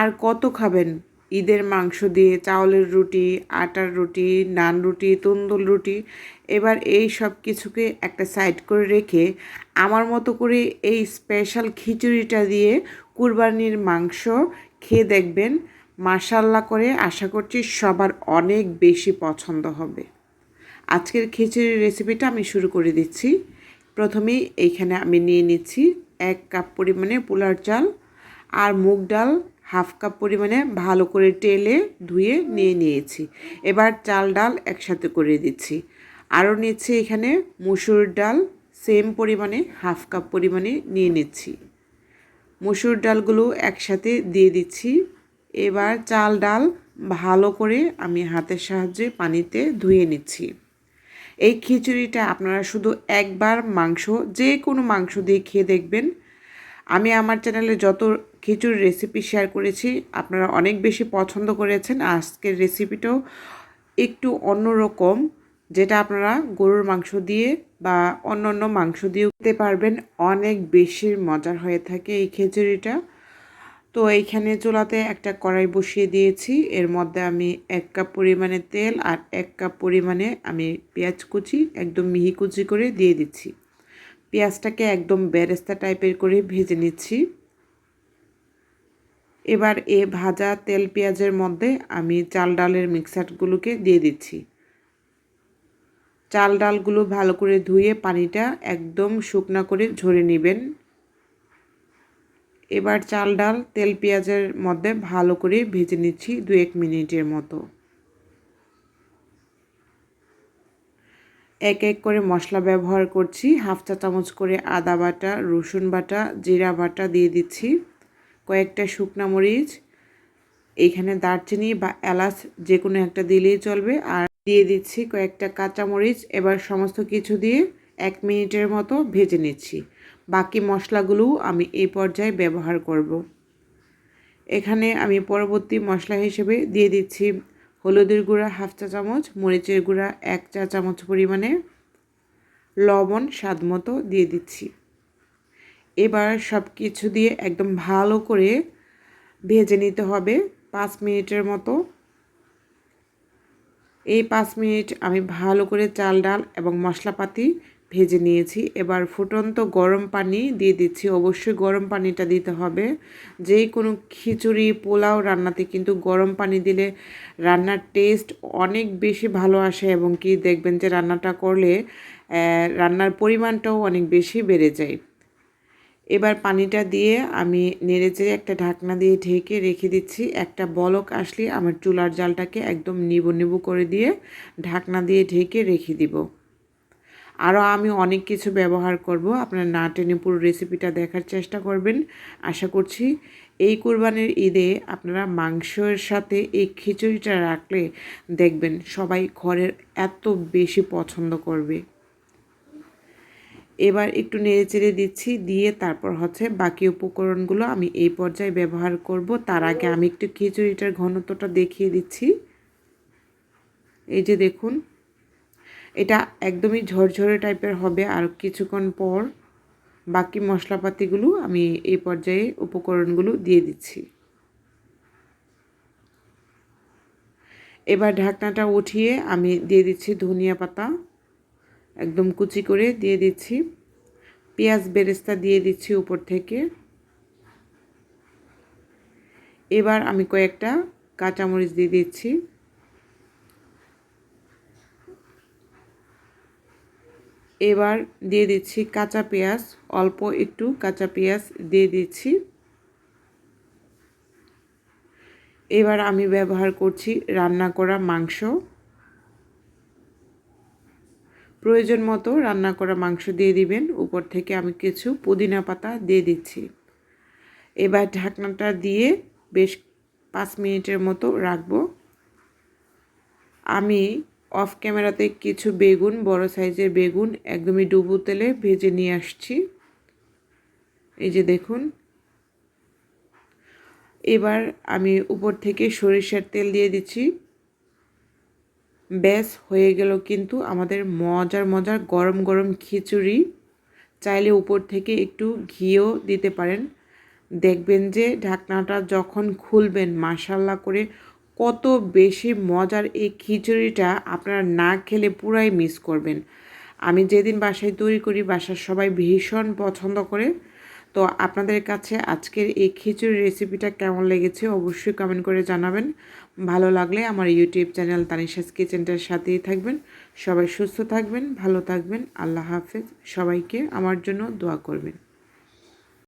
আর কত খাবেন? ঈদের মাংস দিয়ে চাউলের রুটি, আটার রুটি, নান রুটি তন্দুল রুটি। এবার এই সব কিছুকে একটা সাইড করে রেখে আমার মতো করে এই স্পেশাল খিচুড়িটা দিয়ে কুরবানির মাংস খেয়ে দেখবেন। মাশাল্লাহ করে আশা করছি সবার অনেক বেশি পছন্দ হবে। আজকের খিচুড়ির রেসিপিটা আমি শুরু করে দিচ্ছি। প্রথমেই এইখানে আমি নিয়ে নিচ্ছি এক কাপ পরিমাণে পোলার চাল আর মুগ ডাল হাফ কাপ পরিমাণে ভালো করে টেলে ধুয়ে নিয়ে নিয়েছি। এবার চাল ডাল একসাথে করে দিচ্ছি। আরও নিচ্ছি এখানে মুসুর ডাল, সেম পরিমাণে হাফ কাপ পরিমাণে নিয়ে নিচ্ছি। মুসুর ডালগুলো একসাথে দিয়ে দিচ্ছি। এবার চাল ডাল ভালো করে আমি হাতের সাহায্যে পানিতে ধুয়ে নিচ্ছি। এই খিচুড়িটা আপনারা শুধু একবার মাংস, যে কোনো মাংস দিয়ে খেয়ে দেখবেন। আমি আমার চ্যানেলে যত খিচুড়ির রেসিপি শেয়ার করেছি। আপনারা অনেক বেশি পছন্দ করেছেন। আজকের রেসিপিটাও একটু অন্যরকম, যেটা আপনারা গরুর মাংস দিয়ে বা অন্য অন্য মাংস দিয়েও খেতে পারবেন। অনেক বেশি মজার হয়ে থাকে এই খিচুড়িটা। তো এইখানে চুলাতে একটা কড়াই বসিয়ে দিয়েছি। এর মধ্যে আমি এক কাপ পরিমাণে তেল আর এক কাপ পরিমাণে আমি পেঁয়াজ কুচি, একদম মিহি কুচি করে দিয়ে দিচ্ছি। পেঁয়াজটাকে একদম বেরেস্তা টাইপের করে ভেজে নিচ্ছি। এবার এ ভাজা তেল পেঁয়াজের মধ্যে আমি চাল ডালের মিক্সারগুলোকে দিয়ে দিচ্ছি। চাল ডালগুলো ভালো করে ধুয়ে পানিটা একদম শুকনা করে ঝরে নেবেন। এবার চাল ডাল, তেল পেঁয়াজের মধ্যে ভালো করে ভেজে নিচ্ছি দু এক মিনিটের মতো। এক এক করে মশলা ব্যবহার করছি। হাফ চা চামচ করে আদা বাটা, রসুন বাটা, জিরা বাটা দিয়ে দিচ্ছি। কয়েকটা শুকনা মরিচ এইখানে দারচিনি বা এলাচ যে কোনো একটা দিলেই চলবে। আর দিয়ে দিচ্ছি কয়েকটা কাঁচা মরিচ। এবার সমস্ত কিছু দিয়ে এক মিনিটের মতো ভেজে নিচ্ছি। বাকি মশলাগুলোও আমি এই পর্যায়ে ব্যবহার করব। এখানে আমি পরবর্তী মশলা হিসেবে দিয়ে দিচ্ছি হলুদের গুঁড়া হাফ চা চামচ, মরিচের গুঁড়া এক চা চামচ পরিমাণে লবণ স্বাদ মতো দিয়ে দিচ্ছি। এবার সব কিছু দিয়ে একদম ভালো করে ভেজে নিতে হবে পাঁচ মিনিটের মতো। এই পাঁচ মিনিট আমি ভালো করে চাল, ডাল এবং মশলাপাতি ভেজে নিয়েছি। এবার ফুটন্ত গরম পানি দিয়ে দিচ্ছি। অবশ্যই গরম পানিটা দিতে হবে। যেই কোনো খিচুড়ি, পোলাও রান্নাতে কিন্তু গরম পানি দিলে রান্নার টেস্ট অনেক বেশি ভালো আসে এবং কি দেখবেন যে রান্নাটা করলে রান্নার পরিমাণটাও অনেক বেশি বেড়ে যায়। এবার পানিটা দিয়ে আমি নেড়েচেড়ে একটা ঢাকনা দিয়ে ঢেকে রেখে দিচ্ছি। একটা বলক আসলে আমার চুলার জালটাকে একদম নিবু নিবু করে দিয়ে ঢাকনা দিয়ে ঢেকে রেখে দিব। আরও আমি অনেক কিছু ব্যবহার করব। আপনার না টেনে পুরো রেসিপিটা দেখার চেষ্টা করবেন। আশা করছি এই কোরবানির ঈদে আপনারা মাংসের সাথে এই খিচুড়িটা রাখলে দেখবেন সবাই ঘরের এত বেশি পছন্দ করবে। এবার একটু নেড়ে চেড়ে দিচ্ছি, দিয়ে তারপর হচ্ছে বাকি উপকরণগুলো আমি এই পর্যায়ে ব্যবহার করব। তার আগে আমি একটু খিচুড়িটার ঘনত্বটা দেখিয়ে দিচ্ছি। এই যে দেখুন, এটা একদমই ঝরঝরে টাইপের হবে। আর কিছুক্ষণ পর বাকি মশলাপাতিগুলো আমি এই পর্যায়ে উপকরণগুলো দিয়ে দিচ্ছি। এবার ঢাকনাটা উঠিয়ে আমি দিয়ে দিচ্ছি ধনিয়া পাতা। একদম কুচি করে দিয়ে দিচ্ছি। পেঁয়াজ বেরেস্তা দিয়ে দিচ্ছি উপর থেকে। এবার আমি কয়েকটা কাঁচামরিচ দিয়ে দিচ্ছি। এবার দিয়ে দিচ্ছি কাঁচা পেঁয়াজ, অল্প একটু কাঁচা পেঁয়াজ দিয়ে দিচ্ছি। এবার আমি ব্যবহার করছি রান্না করা মাংস। প্রয়োজন মতো রান্না করা মাংস দিয়ে দিবেন। উপর থেকে আমি কিছু পুদিনা পাতা দিয়ে দিচ্ছি। এবার ঢাকনাটা দিয়ে বেশ পাঁচ মিনিটের মতো রাখব। আমি অফ ক্যামেরাতে কিছু বেগুন, বড় সাইজের বেগুন একদমই ডুবু তেলে ভেজে নিয়ে আসছি। এই যে দেখুন। এবার আমি উপর থেকে সরিষার তেল দিয়ে দিচ্ছি। ব্যাস, হয়ে গেল কিন্তু আমাদের মজার মজার গরম গরম খিচুড়ি। চাইলে উপর থেকে একটু ঘিও দিতে পারেন। দেখবেন যে ঢাকনাটা যখন খুলবেন মাসাল্লা করে কত বেশি মজার এই খিচুড়িটা আপনারা না খেলে পুরাই মিস করবেন। আমি যেদিন বাসায় তৈরি করি, বাসার সবাই ভীষণ পছন্দ করে। তো আপনাদের কাছে আজকের এই খিচুড়ি রেসিপিটা কেমন লেগেছে অবশ্যই কমেন্ট করে জানাবেন। ভালো লাগলে আমার ইউটিউব চ্যানেল তানিশাস কিচেনটার সাথেই থাকবেন। সবাই সুস্থ থাকবেন, ভালো থাকবেন। আল্লাহ হাফেজ। সবাইকে আমার জন্য দোয়া করবেন।